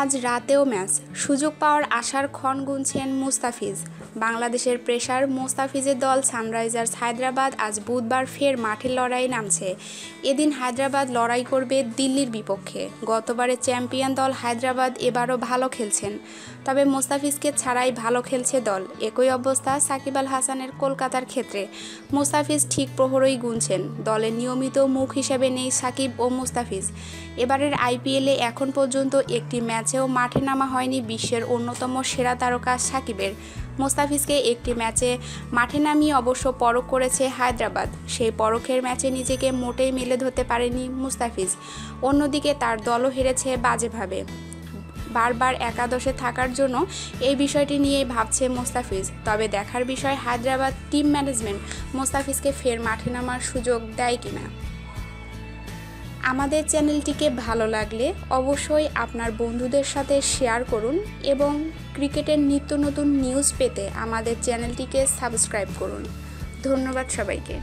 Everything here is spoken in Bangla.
আজ রাতেও ম্যাচ। সুযোগ পাওয়ার আশার ক্ষণ গুনছেন মুস্তাফিজ। বাংলাদেশের প্রেসার মুস্তাফিজের দল সানরাইজার্স হায়দ্রাবাদ আজ বুধবার ফের মাঠের লড়াই নামছে। এদিন হায়দ্রাবাদ লড়াই করবে দিল্লির বিপক্ষে। গতবারের চ্যাম্পিয়ন দল হায়দ্রাবাদ এবারও ভালো খেলছেন। তবে মুস্তাফিজকে ছাড়াই ভালো খেলছে দল। একই অবস্থা সাকিব আল হাসানের কলকাতার ক্ষেত্রে। মুস্তাফিজ ঠিক প্রহরই গুনছেন। দলের নিয়মিত মুখ হিসেবে নেই সাকিব ও মুস্তাফিজ। এবারের আইপিএলে এখন পর্যন্ত একটি ম্যাচেও মাঠে নামা হয়নি বিশ্বের অন্যতম সেরা তারকা সাকিবের। মোস্তাফিজকে একটি ম্যাচে মাঠে নামিয়ে অবশ্য পরখ করেছে হায়দ্রাবাদ। সেই পরখের ম্যাচে নিজেকে মোটেই মেলে ধরতে পারেনি মুস্তাফিজ। অন্যদিকে তার দলও হেরেছে বাজেভাবে। বারবার একাদশে থাকার জন্য এই বিষয়টি নিয়েই ভাবছে মোস্তাফিজ। তবে দেখার বিষয় হায়দ্রাবাদ টিম ম্যানেজমেন্ট। মোস্তাফিজকে ফের মাঠে নামার সুযোগ দেয় কিনা? আমাদের চ্যানেলটিকে ভালো লাগলে অবশ্যই আপনার বন্ধুদের সাথে শেয়ার করুন এবং ক্রিকেটের নিত্য নতুন নিউজ পেতে আমাদের চ্যানেলটিকে সাবস্ক্রাইব করুন। ধন্যবাদ সবাইকে।